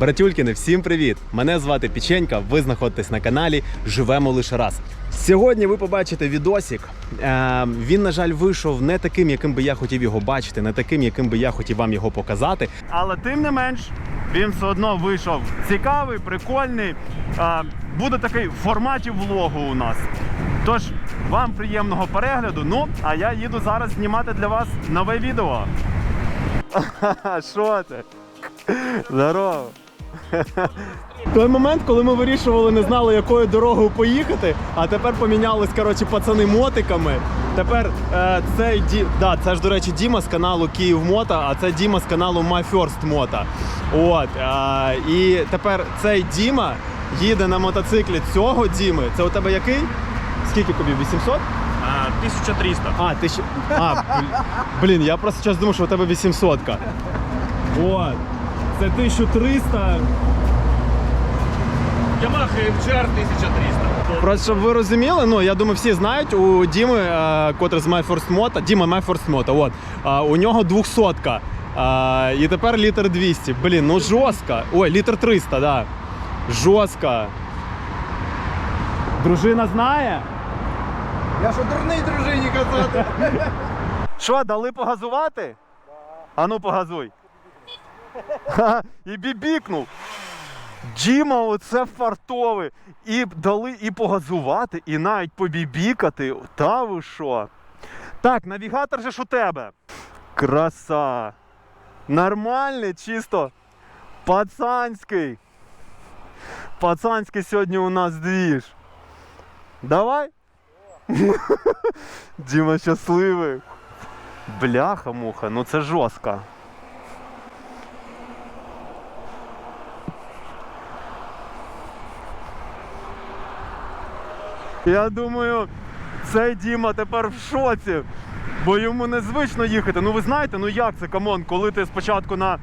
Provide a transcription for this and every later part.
Братюлькіни, всім привіт! Мене звати Піченька. Ви знаходитесь на каналі Живемо лише раз. Сьогодні ви побачите відосик. Е, він, на жаль, вийшов не таким, яким би я хотів його бачити, не таким, яким би я хотів вам його показати. Але тим не менш, він все одно вийшов цікавий, прикольний. Е, буде такий в форматі влогу у нас. Тож, вам приємного перегляду. Ну, а я їду зараз знімати для вас нове відео. Що ти? Здорово. Той момент, коли ми вирішували, не знали, якою дорогою поїхати, а тепер помінялись, коротше, пацани мотиками. Тепер е, цей Ді... да, це ж, до речі, Діма з каналу Київ Мото, а це Діма з каналу My First Moto. От. Е, і тепер цей Діма їде на мотоциклі цього Діми. Це у тебе який? Скільки кубів? 800? А, 1300. А, ти. А, блін, я просто зараз думав, що у тебе 800. От. Це 1300. Yamaha MGR 1300. Просто щоб ви розуміли, ну я думаю, всі знають у Діми, е, котрий з My First Moto, Діма My First Moto, от, е, у нього 200 е, і тепер літр 200. Блін, ну жорстко. Ой, літр 300, да. Жорстко. Дружина знає? Я що дурний дружині казати? Що, дали погазувати? Да. А ну погазуй. І бібікнув. Діма, оце фартовий. І дали і погазувати, і навіть побібікати. Та ви що? Так, навігатор же ж у тебе. Краса. Нормальний, чисто. Пацанський. Пацанський сьогодні у нас двіж. Давай. Діма щасливий. Бляха муха, ну це жорстко. Я думаю, цей Діма тепер в шоці, бо йому незвично їхати. Ну ви знаєте, ну як це камон, коли ти спочатку на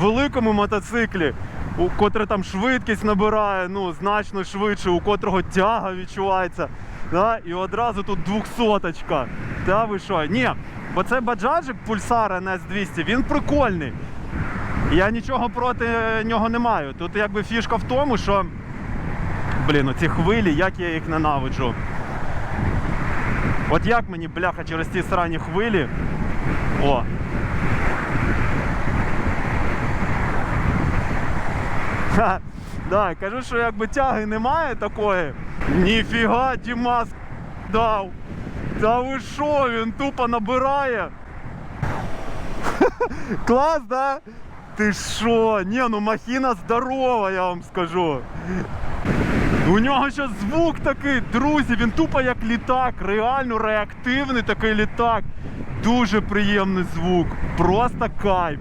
великому мотоциклі, у котре там швидкість набирає, ну значно швидше, у котрого тяга відчувається. Да? І одразу тут двохсоточка. Та ви що? Ні, бо це баджаджик Pulsar NS200, він прикольний. Я нічого проти нього не маю. Тут якби фішка в тому, що. Блін, оці хвилі, як я їх ненавиджу. От як мені, бляха, через ті срані хвилі. О. Ха, да, кажу, що якби тяги немає такої. Ніфіга Дімас дав. Та ви що, він тупо набирає. Клас, да? Ти що? Ні, ну махіна здорова, я вам скажу. У нього ще звук такий, друзі, він тупо як літак, реально реактивний такий літак. Дуже приємний звук, просто кайф.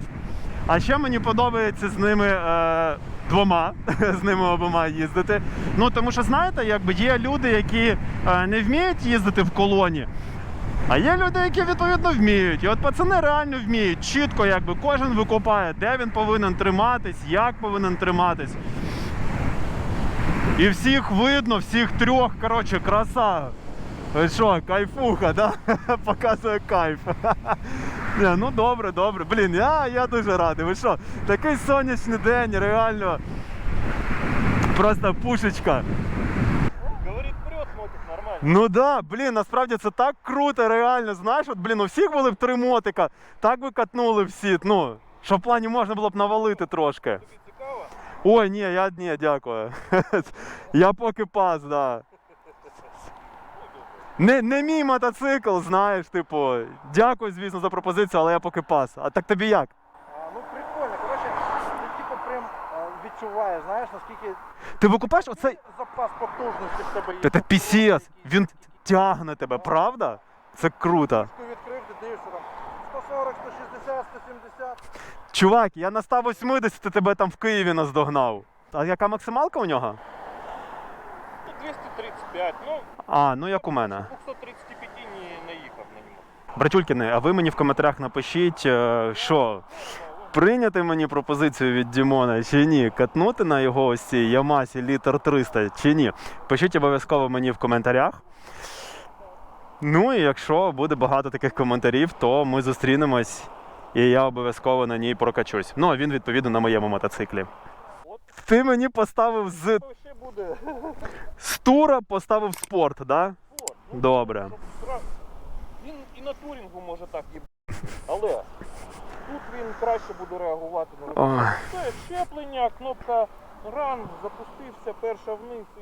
А ще мені подобається з ними е, двома, з ними обома їздити. Ну тому що знаєте, якби є люди, які е, не вміють їздити в колоні. А є люди, які відповідно вміють. І от пацани реально вміють. Чітко, якби кожен викопає, де він повинен триматись, як повинен триматись. І всіх видно, всіх трьох, коротше, краса. Ви що, кайфуха, да? Показує кайф. Не, ну добре, добре. Блін, я, я дуже радий. Ви що, такий сонячний день, реально. Просто пушечка. Говорит, прет мотик нормально. Ну да, блін, насправді це так круто, реально. Знаєш, от, блін, у всіх були б три мотика, так би катнули всі. Ну, що в плані можна було б навалити трошки. Ой, ні, я ні, дякую. я поки пас, да. Не, не мій мотоцикл, знаєш, типу. Дякую, звісно, за пропозицію, але я поки пас. А так тобі як? А, ну прикольно, коротше, ти типу прям відчуваєш, знаєш, наскільки Ти викупаєш оцей. запас потужності в тебе є. Та це пісіс, він тягне тебе, правда? Це круто. Чувак, я на 180 тебе там в Києві наздогнав. А яка максималка у нього? 235, ну, А, ну як у мене. 235 не наїхав на ньому. Братюлькіни, а ви мені в коментарях напишіть, е, що прийняти мені пропозицію від Дімона чи ні? Катнути на його ось цій Ямасі літр 300 чи ні? Пишіть обов'язково мені в коментарях. Ну і якщо буде багато таких коментарів, то ми зустрінемось і я обов'язково на ній прокачусь. Ну а він відповідно на моєму мотоциклі. Ти мені поставив з, з тура, поставив спорт, так? Да? Ну, Добре. Він і на турінгу може так їб... Але тут він краще буде реагувати на. Це щеплення, кнопка ран, запустився, перша вниз і.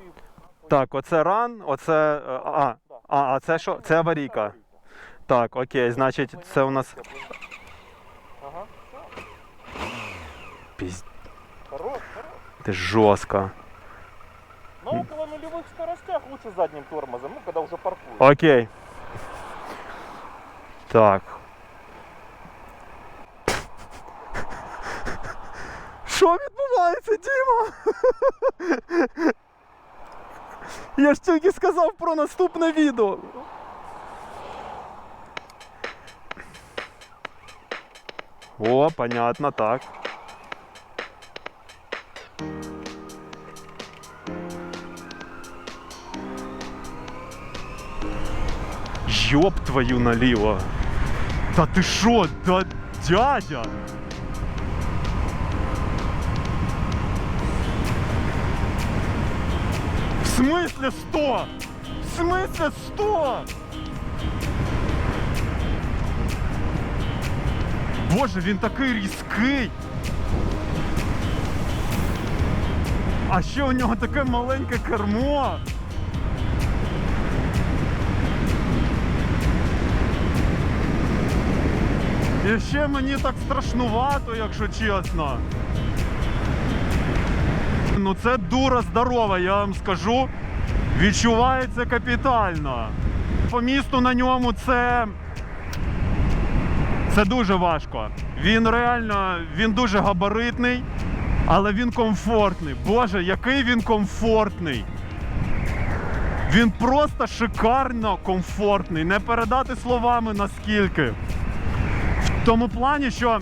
Так, оце ран, оце. е, А, а, а це що? Це аварійка. Так, окей, значить, це у нас. Ага, все. Пізд... Хорош, хорош. Ти жорстко. На около нулевых скоростях лучше задним тормозом, ну когда уже паркуешь. Окей. Так. Що відбувається, Діма? Я ж тільки сказав про наступне відео. О, понятно, так. Ёб твою наліво. Та ти шо, да дядя? В смысле 100? В смысле 100? Боже, він такий різкий. А ще у нього таке маленьке кермо. І ще мені так страшнувато, якщо чесно. Ну це дура здорова, я вам скажу. Відчувається капітально. По місту на ньому це. Це дуже важко. Він реально він дуже габаритний, але він комфортний. Боже, який він комфортний. Він просто шикарно комфортний. Не передати словами наскільки. В тому плані, що.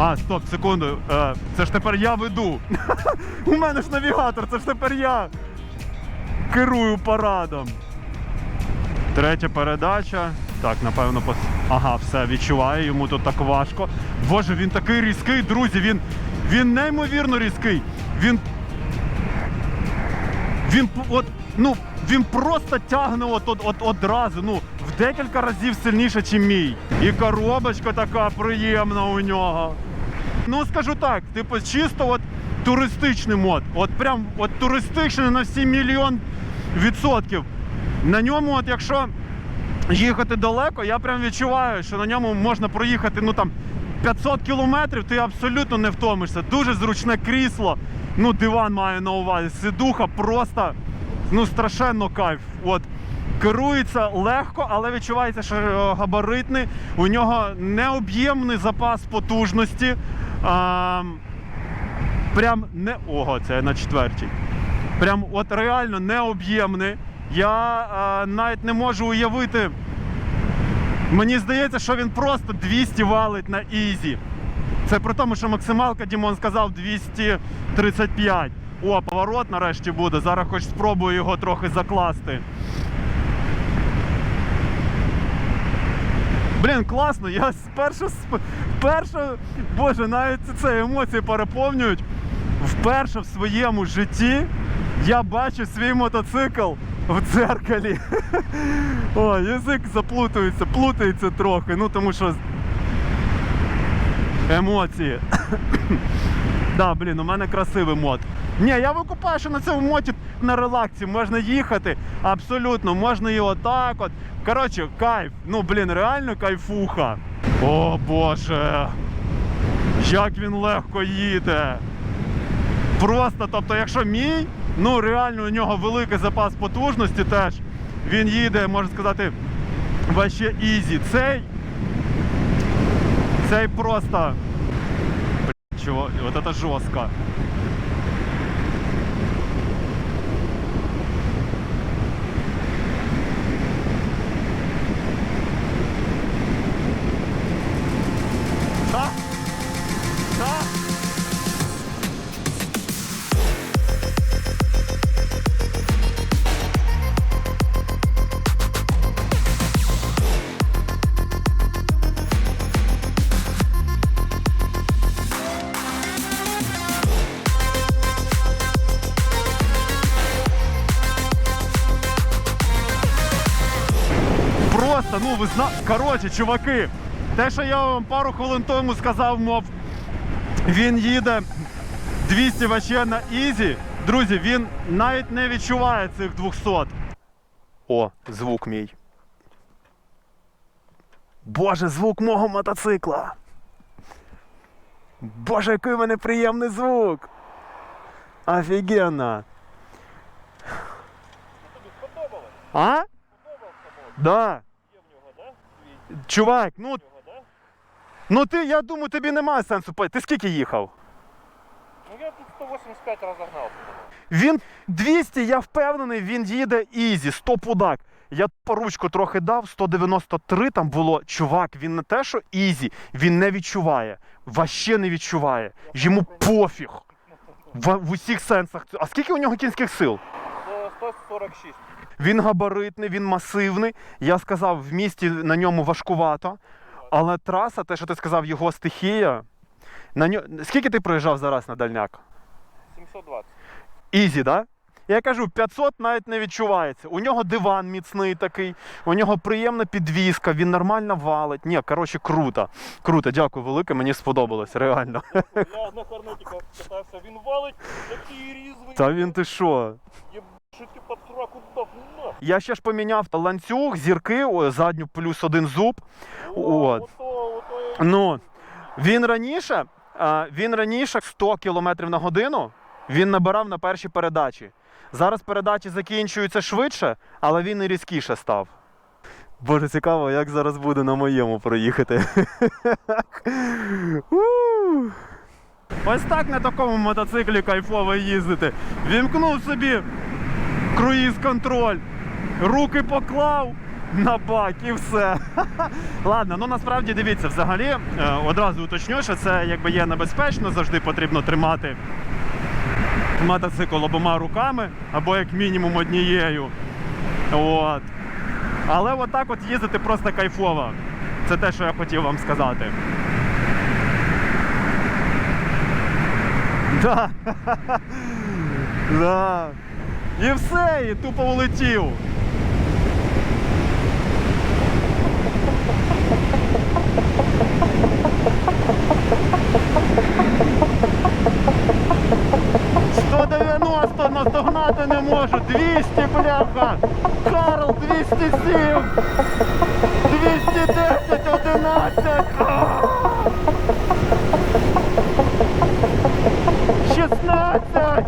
А, стоп, секунду. Е, це ж тепер я веду. У мене ж навігатор, це ж тепер я керую парадом. Третя передача. Так, напевно, пос... Ага, все, відчуваю, йому тут так важко. Боже, він такий різкий, друзі, він, він неймовірно різкий. Він він от, ну, він просто тягне от, от, от, одразу, ну, в декілька разів сильніше, ніж мій. І коробочка така приємна у нього. Ну, скажу так, типу, чисто от туристичний мод. От прям от туристичний на всі мільйон відсотків. На ньому, от якщо їхати далеко, я прям відчуваю, що на ньому можна проїхати, ну там 500 кілометрів, ти абсолютно не втомишся. Дуже зручне крісло. Ну, диван маю на увазі. Сидуха просто ну, страшенно кайф. От. Керується легко, але відчувається, що е, габаритний. У нього необ'ємний запас потужності. А, прям не. Ого, це на четвертій. Прям от реально необ'ємний. Я е, навіть не можу уявити. Мені здається, що він просто 200 валить на ізі. Це при тому, що максималка Дімон сказав 235. О, поворот нарешті буде. Зараз хоч спробую його трохи закласти. Блін, класно, я спершу, сп- вперше, боже, навіть це емоції переповнюють. Вперше в своєму житті я бачу свій мотоцикл в дзеркалі. О, язик заплутується, плутається трохи, ну тому що емоції. да, блін, у мене красивий мод. Ні, я викупаю, що на цьому моті на релаксі можна їхати. Абсолютно, можна і отак от. Коротше, кайф. Ну, блін, реально кайфуха. О Боже. Як він легко їде. Просто, тобто, якщо мій, ну реально у нього великий запас потужності теж. Він їде, можна сказати, ваще ізі. Цей. Цей просто. Чого, от это жорстко. Ви зна... Коротше, чуваки, те, що я вам пару хвилин тому сказав, мов, він їде 200 вообще на ізі. Друзі, він навіть не відчуває цих 200. О, звук мій. Боже, звук мого мотоцикла. Боже, який в мене приємний звук. Офігенно. А? Да. Є в нього, да? Свій Чувак, ну, ну ти, я думаю, тобі немає сенсу. пой- Ти скільки їхав? Ну я тут 185 розогнав. Він 200, я впевнений, він їде ізі, 100 пудак. Я по ручку трохи дав, 193 там було. Чувак, він не те, що ізі, він не відчуває. Ваще не відчуває. Йому пофіг. В, в усіх сенсах. А скільки у нього кінських сил? Це 146. Він габаритний, він масивний. Я сказав, в місті на ньому важкувато. Але траса, те, що ти сказав, його стихія. На ньо... Скільки ти проїжджав зараз на дальняк? 720. Ізі, да? Я кажу, 500 навіть не відчувається. У нього диван міцний такий, у нього приємна підвізка, він нормально валить. Ні, коротше, круто. Круто, дякую велике, мені сподобалось, реально. Я на корнетіка катався, він валить, такий різвий. Та він ти що? Єбши ти під сраку дав, на. Я ще ж поміняв ланцюг, зірки, о, задню плюс один зуб. О, От. Ото, ото я... Ну, він раніше, а, він раніше 100 км на годину він набирав на першій передачі. Зараз передачі закінчуються швидше, але він і різкіше став. Боже, цікаво, як зараз буде на моєму проїхати. Ось так на такому мотоциклі кайфово їздити. Вімкнув собі круїз-контроль, руки поклав на бак і все. Ладно, ну насправді дивіться, взагалі е, одразу уточню, що це якби є небезпечно, завжди потрібно тримати мотоцикл обома руками або як мінімум однією. От. Але отак от їздити просто кайфово. Це те, що я хотів вам сказати. Да. да. І все, і тупо улетів. Сто дев'яносто наздогнати не можу. 200, бляха. Карл 207. 210, 11. А! 16.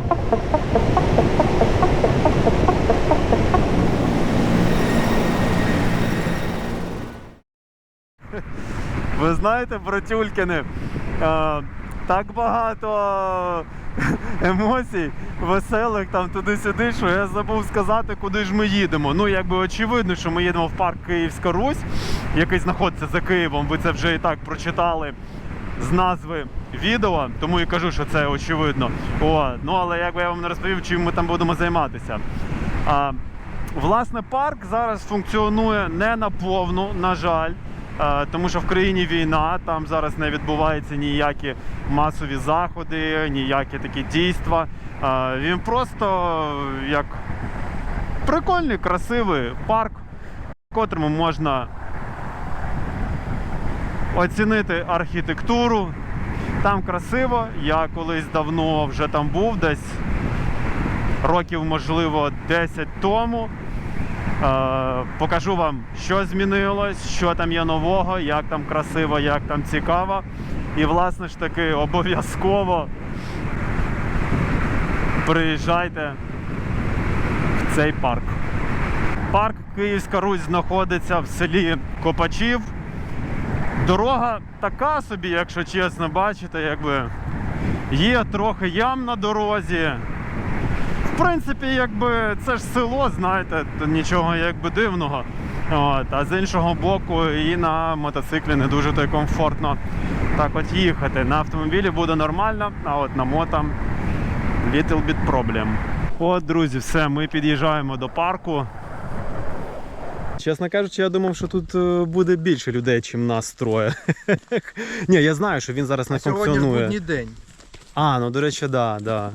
Ви знаєте, братюлькини, е, так багато емоцій веселих там туди-сюди, що я забув сказати, куди ж ми їдемо. Ну, якби очевидно, що ми їдемо в парк Київська Русь, який знаходиться за Києвом. Ви це вже і так прочитали з назви відео, тому і кажу, що це очевидно. О, ну але якби я вам не розповів, чим ми там будемо займатися. А, власне, парк зараз функціонує не наповну, на жаль. Е, Тому що в країні війна, там зараз не відбуваються ніякі масові заходи, ніякі такі дійства. Е, Він просто як прикольний, красивий парк, в котрому можна оцінити архітектуру. Там красиво. Я колись давно вже там був, десь років, можливо, 10 тому. Е, покажу вам, що змінилось, що там є нового, як там красиво, як там цікаво. І, власне ж таки, обов'язково приїжджайте в цей парк. Парк Київська Русь знаходиться в селі Копачів. Дорога така собі, якщо чесно, бачите, якби є трохи ям на дорозі. В принципі, якби це ж село, знаєте, то нічого якби дивного. От, а з іншого боку, і на мотоциклі не дуже то й комфортно так от їхати. На автомобілі буде нормально, а от на мото little bit problem. От, друзі, все, ми під'їжджаємо до парку. Чесно кажучи, я думав, що тут е, буде більше людей, ніж нас троє. Ні, я знаю, що він зараз не Сьогодні ж функціонує. будній день. А, ну до речі, да, да.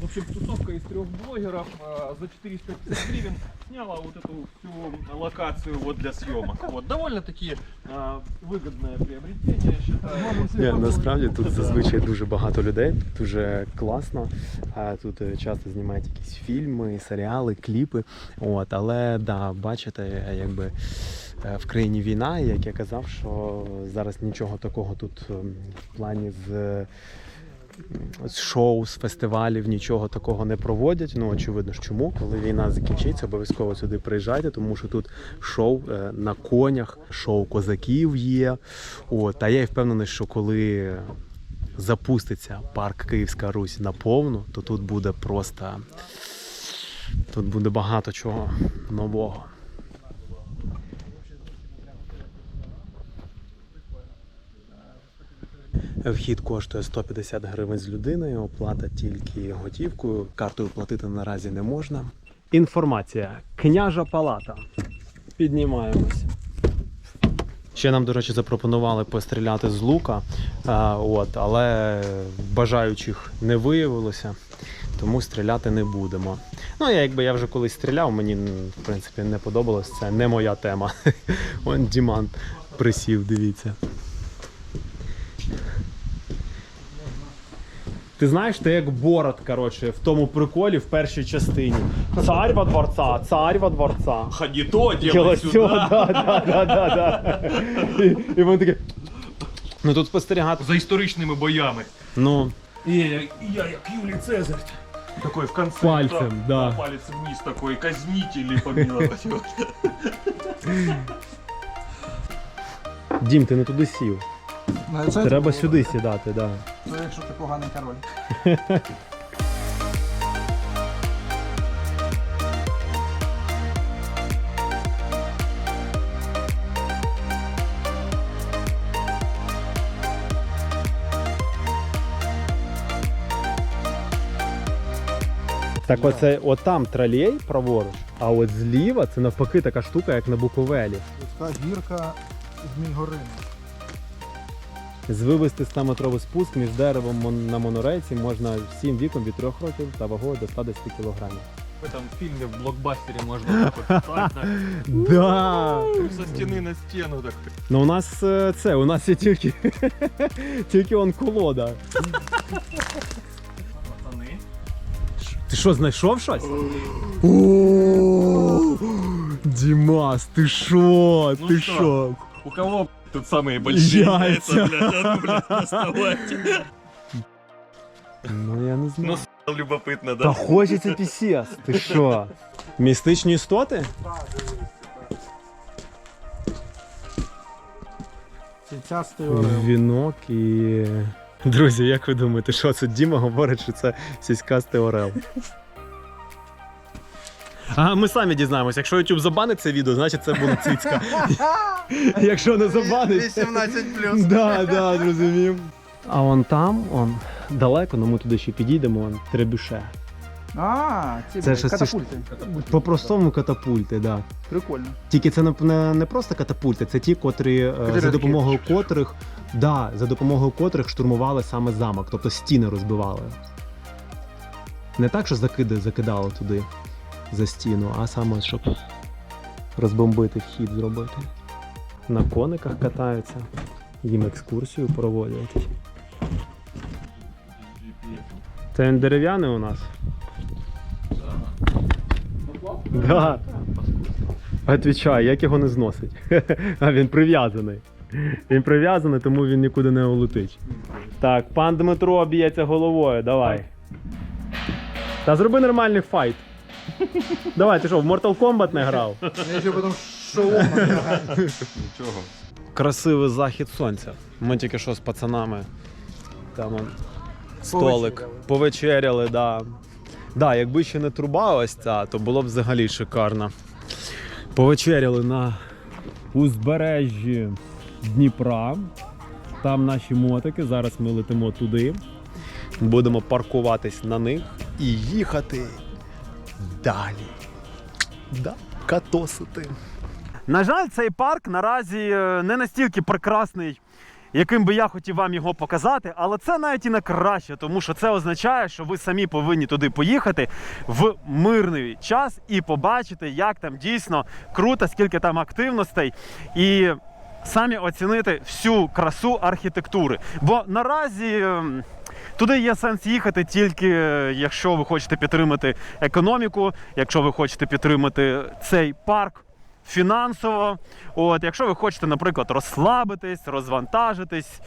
В общем, тусовка из трех блогеров а, за 450 гривен сняла вот эту всю локацию вот для съемок. Вот довольно-таки а, выгодное приобретение, я считаю. Ні, насправді тут зазвичай дуже багато людей, дуже класно. А Тут е, часто знімають якісь фільми, серіали, кліпи. От, але да, бачите, е, якби е, в країні війна, і як я казав, що зараз нічого такого тут ем, в плані з. е, з шоу, з фестивалів нічого такого не проводять. Ну очевидно ж чому. Коли війна закінчиться, обов'язково сюди приїжджайте, тому що тут шоу е, на конях, шоу козаків є. От, а я й впевнений, що коли запуститься парк Київська Русь наповну, то тут буде просто тут буде багато чого нового. Вхід коштує 150 гривень з людиною, оплата тільки готівкою. Картою платити наразі не можна. Інформація. Княжа палата. Піднімаємось. Ще нам, до речі, запропонували постріляти з лука, а, от, але бажаючих не виявилося, тому стріляти не будемо. Ну, я якби я вже колись стріляв, мені в принципі не подобалось, це не моя тема. Вон Діман присів, дивіться. Ти знаєш, ти як Борот, коротше, в тому приколі в першій частині. Царь во дворца, царь во дворца. Ходи то, Тіло сьо, да, да, да, да, да. І, і вони такі. Ну тут спостерігати. За історичними боями. Ну, І я, я як Юлій Цезарь. Такой в конце. Пальцем, так, да. Палец вниз такой, казните или помиловать. Дім, ти не туди сів. Треба сюди сідати, да. Це якщо ти поганий король. Так оце от там тролей праворуч, а от зліва це навпаки така штука, як на Буковелі. Така гірка з Мільгорини Звивести 100-метровий спуск між деревом мон- на монорейці можна всім віком від 3 років та вагою до 110 кг. В этом фильме, в блокбастере можно так вот встать, так, Да! со стены на стену. Так. Ну у нас е, це, у нас є тільки, тільки он колода. Пацаны. Ти що, знайшов щось? О, Дімас, ти що? Ну Ти що? що? У кого Тут самые большие Яйца. яйца, блядь, а ну, блядь, доставайте. Ну я не знаю. Ну, любопытно, Та да? хочеться пісіс. Ти що? Містичні істоти? Сіцястий орел. Вінок і. Друзі, як ви думаєте, що це Діма говорить, що це сіськастий орел? А ми самі дізнаємося, якщо YouTube забанить це відео, значить це була цицька. Якщо не забанить. 18 плюс. Да, да, зрозумів. А вон там, он далеко, але ми туди ще підійдемо, он требюше. А, ці Це блядь, щось- катапульти. По-простому катапульти, да. Прикольно. Тільки це не, не, не просто катапульти, це ті, котрі е, за допомогою котрих, да, за допомогою котрих штурмували саме замок, тобто стіни розбивали. Не так, що закиди закидали туди за стіну, а саме щоб розбомбити вхід зробити. На кониках катаються, їм екскурсію проводять. Це він дерев'яний у нас? Да. Отвічай, як його не зносить. А він прив'язаний. Він прив'язаний, тому він нікуди не улетить. Так, пан Дмитро б'ється головою, давай. Та зроби нормальний файт. Давай, ти що, в Mortal Kombat не грав? Я ще потім шолом. Ничего. Красивий захід сонця. Ми тільки що з пацанами. Там он, столик. Повечеряли, да. Да, якби ще не труба ось ця, то було б взагалі шикарно. Повечеряли на узбережжі Дніпра. Там наші мотики. Зараз ми летимо туди. Будемо паркуватись на них і їхати далі. Да, катосити. На жаль, цей парк наразі е, не настільки прекрасний, яким би я хотів вам його показати, але це навіть і не краще, тому що це означає, що ви самі повинні туди поїхати в мирний час і побачити, як там дійсно круто, скільки там активностей. І самі оцінити всю красу архітектури. Бо наразі. Туди є сенс їхати тільки е, якщо ви хочете підтримати економіку, якщо ви хочете підтримати цей парк фінансово. От, якщо ви хочете, наприклад, розслабитись, розвантажитись.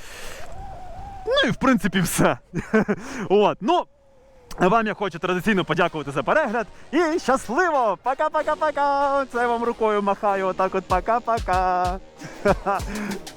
Ну і в принципі все. От, ну. Вам я хочу традиційно подякувати за перегляд. І щасливо! Пока-пока-пока! Це я вам рукою махаю. Отак от пока-пока.